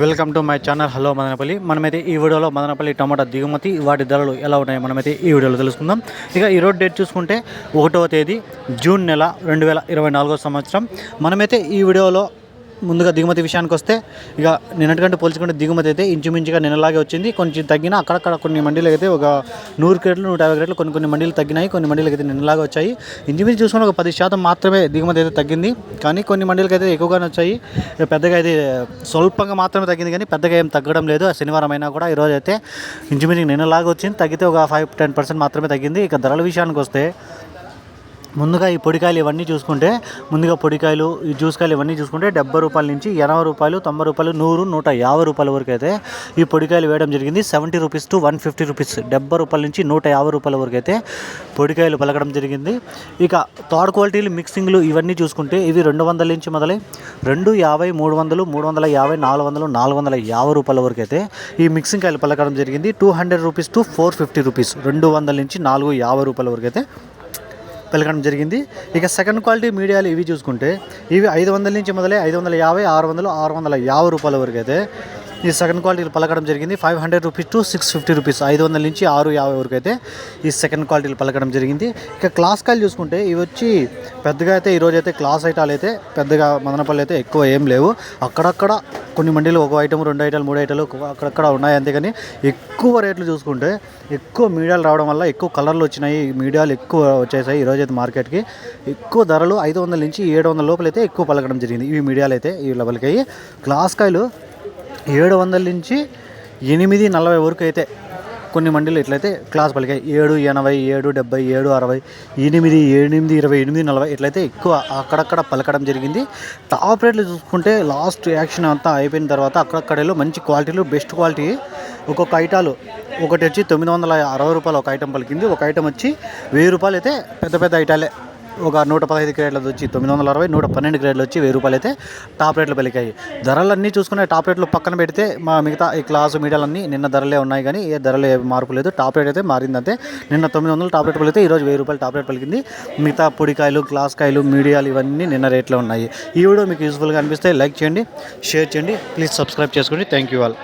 Welcome to my channel hello Madanapalle మనమైతే ఈ వీడియోలో మదనపల్లి టమాటా దిగుమతి వాటి ధరలు ఎలా ఉన్నాయి మనమైతే ఈ వీడియోలో తెలుసుకుందాం. ఇక ఈరోజు డేట్ చూసుకుంటే ఒకటవ తేదీ జూన్ నెల రెండు వేల ఇరవై సంవత్సరం. మనమైతే ఈ వీడియోలో ముందుగా దిగుమతి విషయానికి వస్తే ఇక నిన్నటికంటే పోల్చుకుంటే దిగుమతి అయితే ఇంచుమించుగా నిన్నలాగే వచ్చింది. కొంచెం తగ్గిన అక్కడక్కడ కొన్ని మండీలు అయితే ఒక నూరు క్రేట్లు నూట యాభై క్రేట్లు కొన్ని కొన్ని మండీలు తగ్గినాయి. కొన్ని మండీలకి అయితే నిన్నలాగా వచ్చాయి. ఇంచుమించు చూసుకుంటే ఒక పది శాతం మాత్రమే దిగుమతి అయితే తగ్గింది. కానీ కొన్ని మండీలకి అయితే ఎక్కువగానే వచ్చాయి. పెద్దగా అయితే స్వల్పంగా మాత్రమే తగ్గింది. కానీ పెద్దగా ఏం తగ్గడం లేదు. ఆ శనివారం అయినా కూడా ఈరోజు అయితే ఇంచుమించు నిన్నలాగా వచ్చింది. తగ్గితే ఒక ఫైవ్ టెన్ పర్సెంట్ మాత్రమే తగ్గింది. ఇక ధరల విషయానికి వస్తే ముందుగా ఈ పొడికాయలు ఇవన్నీ చూసుకుంటే ముందుగా పొడికాయలు ఈ జ్యూస్కాయలు ఇవన్నీ చూసుకుంటే డెబ్బై రూపాయల నుంచి ఎనభై రూపాయలు తొంభై రూపాయలు నూరు నూట యాభై రూపాయల వరకు అయితే ఈ పొడికాయలు వేయడం జరిగింది. Seventy rupees to one fifty rupees డెబ్బై రూపాయల నుంచి నూట యాభై రూపాయల వరకు అయితే పొడికాయలు పలకడం జరిగింది. ఇక థర్డ్ క్వాలిటీలు మిక్సింగ్లు ఇవన్నీ చూసుకుంటే ఇవి రెండు వందల నుంచి మొదలై రెండు యాభై మూడు వందలు మూడు వందల యాభై నాలుగు వందలు నాలుగు వందల యాభై రూపాయల వరకు అయితే ఈ మిక్సింగ్ కాయలు పలకడం జరిగింది. Two hundred rupees to four fifty rupees రెండు వందల నుంచి నాలుగు యాభై రూపాయల వరకు అయితే పలకడం జరిగింది. ఇక సెకండ్ క్వాలిటీ మీడియాలు ఇవి చూసుకుంటే ఇవి ఐదు వందల నుంచి మొదలై ఐదు వందల యాభై ఆరు వందలు ఆరు వందల యాభై రూపాయల వరకు అయితే ఈ సెకండ్ క్వాలిటీలు పలకడం జరిగింది. Five hundred rupees to six fifty rupees ఐదు వందల నుంచి ఆరు యాభై వరకు అయితే ఈ సెకండ్ క్వాలిటీలు పలకడం జరిగింది. ఇక క్లాస్ కాయలు చూసుకుంటే ఇవి వచ్చి పెద్దగా అయితే ఈరోజు అయితే క్లాస్ ఐటాలు అయితే పెద్దగా మదనపల్లి అయితే ఎక్కువ ఏం లేవు. అక్కడక్కడ కొన్ని మండీలు ఒక ఐటమ్ రెండు ఐటాలు మూడు ఐటాలు అక్కడక్కడ ఉన్నాయి. అంతేగాని ఎక్కువ రేట్లు చూసుకుంటే ఎక్కువ మీడియాలు రావడం వల్ల ఎక్కువ కలర్లు వచ్చినాయి. మీడియాలు ఎక్కువ వచ్చేసాయి ఈరోజు అయితే మార్కెట్కి ఎక్కువ ధరలు ఐదు వందల నుంచి ఏడు వందల లోపల అయితే ఎక్కువ పలకడం జరిగింది. ఇవి మీడియాలు అయితే ఈ లెవెల్కి అయ్యి గ్లాస్ కాయలు ఏడు వందల నుంచి ఎనిమిది నలభై వరకు అయితే కొన్ని మండీలు ఇట్లయితే క్లాస్ పలికాయి. ఏడు ఎనభై ఏడు డెబ్బై ఏడు అరవై ఎనిమిది ఎనిమిది ఇరవై ఎనిమిది నలభై ఇట్లయితే ఎక్కువ అక్కడక్కడ పలకడం జరిగింది. టాప్ రేట్లు చూసుకుంటే లాస్ట్ యాక్షన్ అంతా అయిపోయిన తర్వాత అక్కడక్కడలో మంచి క్వాలిటీలు బెస్ట్ క్వాలిటీ ఒక్కొక్క ఐటాలు. ఒకటి వచ్చి తొమ్మిది వందల అరవై రూపాయలు ఒక ఐటమ్ పలికింది. ఒక ఐటమ్ వచ్చి వెయ్యి రూపాయలు అయితే పెద్ద పెద్ద ఐటాలే. ఒక నూట పదహైదు గ్రేడ్లు వచ్చి తొమ్మిది వందల అరవై నూట పన్నెండు గ్రేడ్లు వచ్చి వెయ్యి రూపాయలు అయితే టాప్ రేట్లు పలికాయి. ధరలన్నీ చూసుకునే టాప్ రేట్లు పక్కన పెడితే మా మిగతా ఈ క్లాసు మీడియాలన్నీ నిన్న ధరలే ఉన్నాయి కానీ ఏ ధరలు ఏ మార్పు లేదు. టాప్ రేట్ అయితే మారిందంతే. నిన్న తొమ్మిది వందలు టాప్ రేట్ పలికితే ఈరోజు వెయ్యి రూపాయలు టాప్ రేట్ పలికింది. మిగతా పొడికాయలు గ్లాస్ కాయలు మీడియాలు ఇవన్నీ నిన్న రేట్లో ఉన్నాయి. ఈ వీడియో మీకు యూస్ఫుల్గా అనిపిస్తే లైక్ చేయండి షేర్ చేయండి. ప్లీజ్ సబ్స్క్రైబ్ చేసుకోండి. Thank you all.